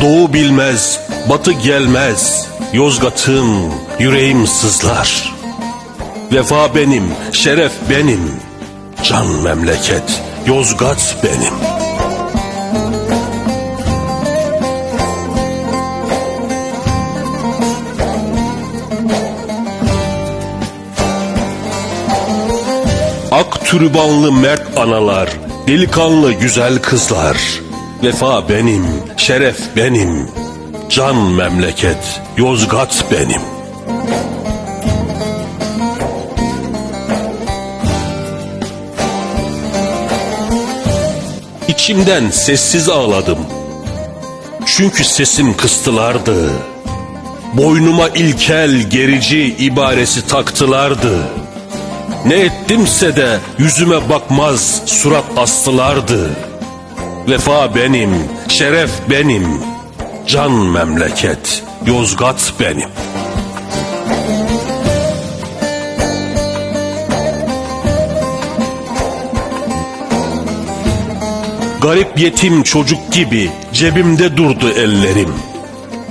Doğu bilmez, batı gelmez. Yozgat'ım, yüreğim sızlar. Vefa benim, şeref benim. Can memleket, Yozgat benim. Ak türbanlı mert analar, delikanlı güzel kızlar. Vefa benim, şeref benim. Can memleket, Yozgat benim. İçimden sessiz ağladım. Çünkü sesim kıstılardı. Boynuma ilkel gerici ibaresi taktılardı. Ne ettimse de yüzüme bakmaz surat astılardı. Vefa benim, şeref benim, can memleket, Yozgat benim. Garip yetim çocuk gibi cebimde durdu ellerim.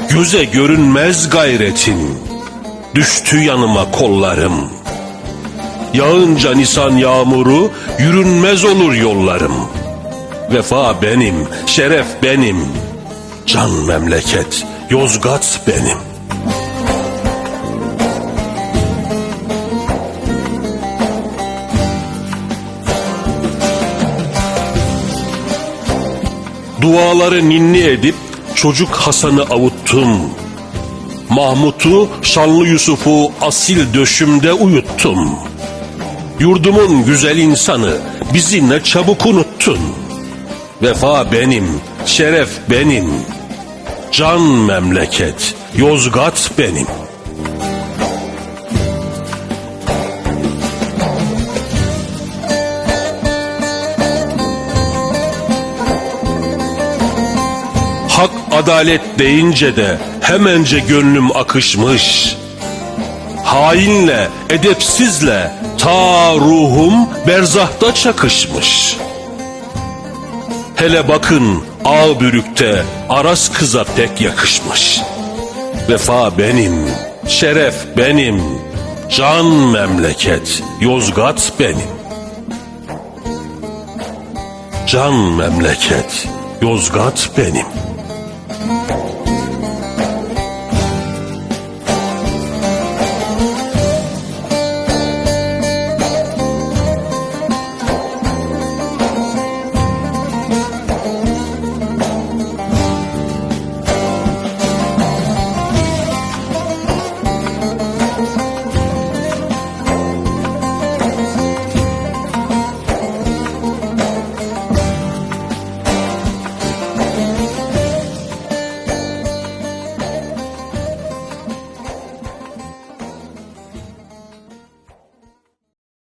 Göze görünmez gayretin, düştü yanıma kollarım. Yağınca nisan yağmuru yürünmez olur yollarım. Vefa benim, şeref benim, can memleket, Yozgat benim. Duaları ninni edip çocuk Hasan'ı avuttum. Mahmut'u, şanlı Yusuf'u asil döşümde uyuttum. Yurdumun güzel insanı bizi ne çabuk unuttun. Vefa benim, şeref benim, can memleket, Yozgat benim. Hak adalet deyince de hemence gönlüm akışmış. Hainle, edepsizle ta ruhum berzahta çakışmış. Hele bakın ağ bürükte aras kıza pek yakışmış. Vefa benim, şeref benim, can memleket, Yozgat benim. Can memleket, Yozgat benim.